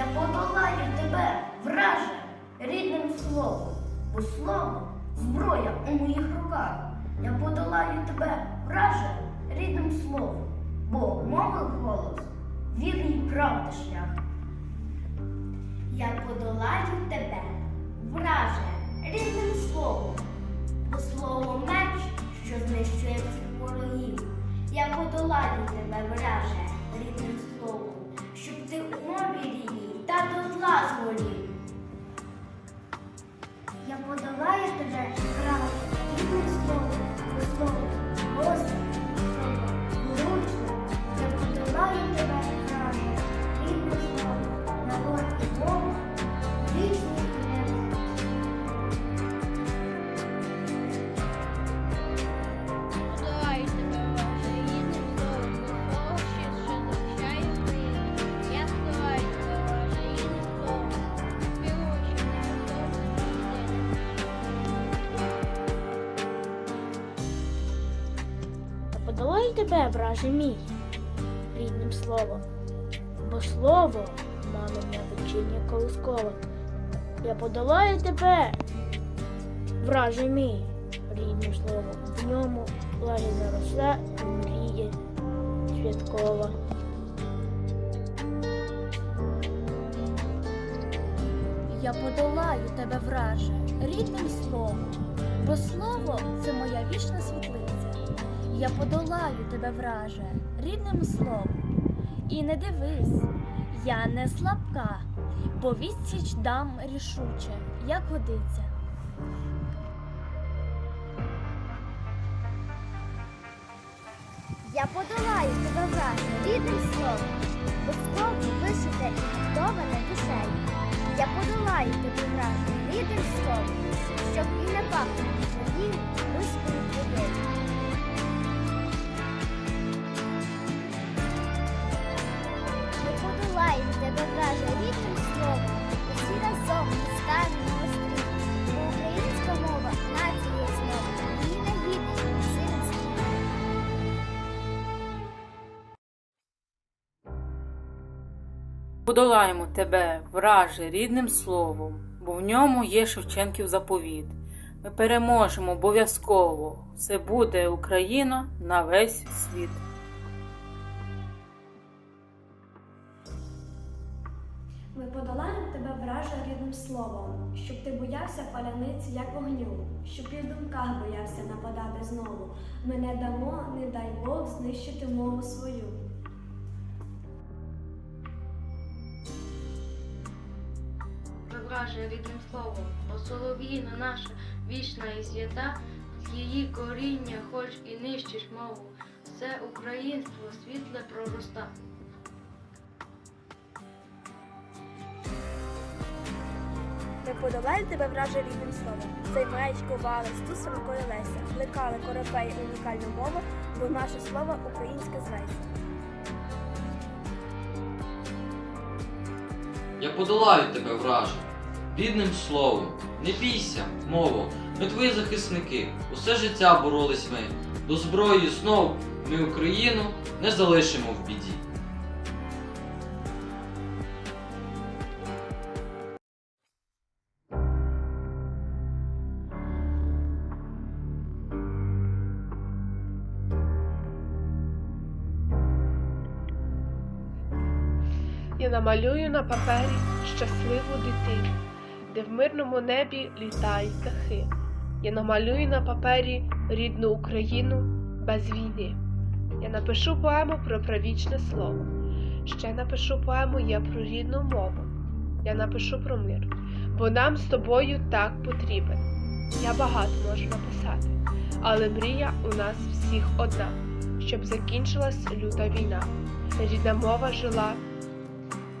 Я подолаю тебе, враже, рідним словом, бо слово зброя у моїх руках. Я подолаю тебе, враже, рідним словом, бо мовив голос вірний правди шлях. Я подолаю тебе. Тебе, враже мій, рідним словом. Бо слово, мамине вечірнє колискова. Я подолаю тебе, враже мій, рідним словом. В ньому лагідна роса і мріє святкова. Я подолаю тебе, враже, рідним словом, бо слово це моя вічна світлиця. Я подолаю тебе, враже, рідним словом. І не дивись, я не слабка, бо відсіч дам рішуче, як годиться. Я подолаю тебе враже рідним словом, бо слово вишите і готоване душею. Я подолаю тебе враже рідним словом, щоб Подолаємо тебе, враже, рідним словом, бо в ньому є Шевченків заповіт. Ми переможемо обов'язково. Це буде Україна на весь світ. Ми подолаємо тебе враже рідним словом, щоб ти боявся паляниці, як вогню, щоб і в думках боявся нападати знову. Ми не дамо, не дай Бог, знищити мову свою. Враже рідним словом, бо солов'їна наша вічна і свята, з її коріння хоч і нищиш мову, все українство світле пророста. Ми подолаємо тебе, враже, рідним словом. Цей меч ковали, стусанкою Леся, плекали коробей унікальну мову, бо наше слово українське зветься. Я подолаю тебе, враже, рідним словом. Не бійся, мово, ми твої захисники. Усе життя боролись ми. До зброї знов ми Україну не залишимо в біді. Я намалюю на папері щасливу дитину, де в мирному небі літають птахи. Я намалюю на папері рідну Україну без війни. Я напишу поему про правічне слово. Ще напишу поему я про рідну мову. Я напишу про мир, бо нам з тобою так потрібен. Я багато можу написати, але мрія у нас всіх одна, щоб закінчилась люта війна. Рідна мова жила.